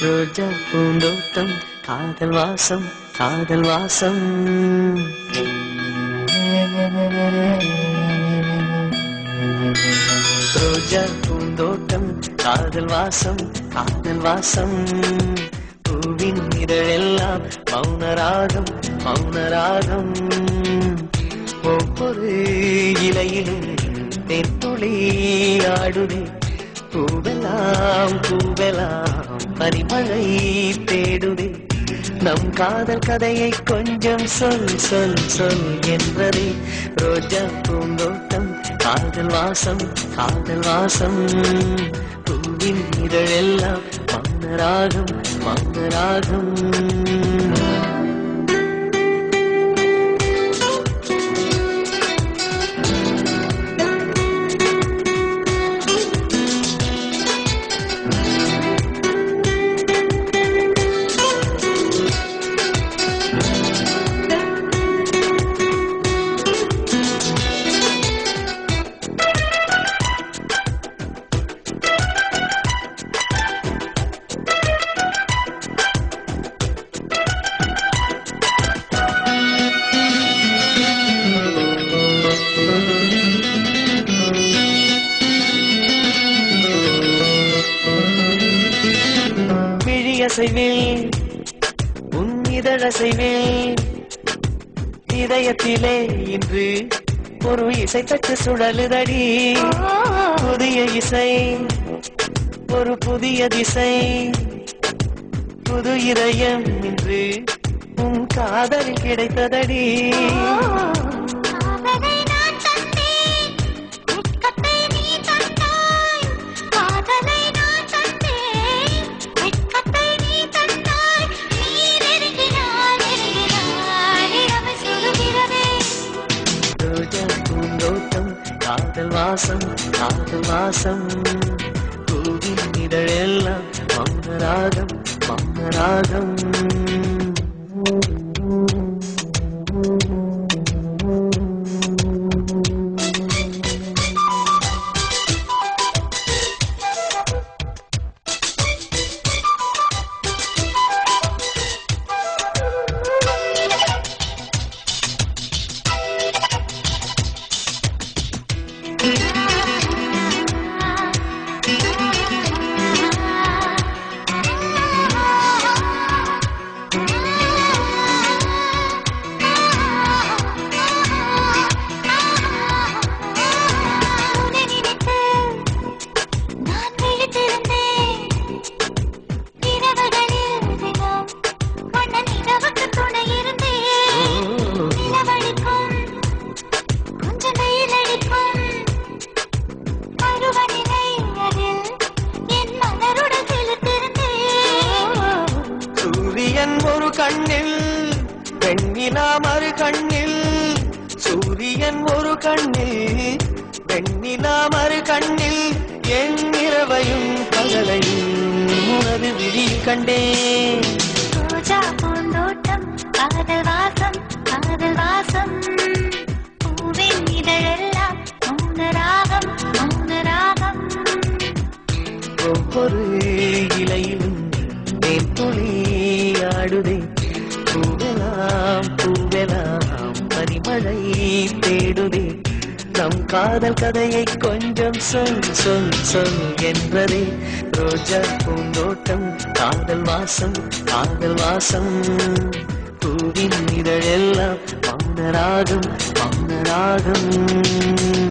ரோஜா பூந்தோட்டம் காதல் வாசம் காதல் வாசம். ரோஜா பூந்தோட்டம் காதல் வாசம் காதல் வாசம். பூவின் இதழெல்லாம் மௌனராகம் மௌனராகம். ஒவ்வொரு இலையிலும் தென்துளி ஆடுதே பூவெல்லாம் பூவெல்லாம். பரிமழை தேடுதே. நம் காதல் கதையை கொஞ்சம் சொல் சொல் சொல் என்றதே ரோஜா பூந்தோட்டம் காதல் வாசம் காதல் வாசம். பூவின் இதழெல்லாம் மௌனராகம் மௌனராகம் விழியசைவில் உன் இதழசைவில் இதயத்திலே இன்று ஒரு இசை தட்டு சுழலுதடி. புதிய இசை ஒரு புதிய திசை. புது இதயம் இன்று உன் காதலில் கிடைத்ததடி. வாசம் காதல் வாசம் பூவின் இதழெல்லாம் மௌனராகம் மௌனராகம் உன்னை வெண்ணிலா மறு கண்ணில் சூரியன் ஒரு கண்ணில் வெண்ணிலா மறு கண்ணில் என் இரவையும் பகலையும் உனது விழி கண்டே ரோஜா பூந்தோட்டம் பாத நம் காதல் கதையை கொஞ்சம் சொல் சொல் சொல் என்றதே ரோஜா பூந்தோட்டம். காதல் வாசம் காதல் வாசம். பூவின் இதழெல்லாம் மன்னராகும் மன்னராகும்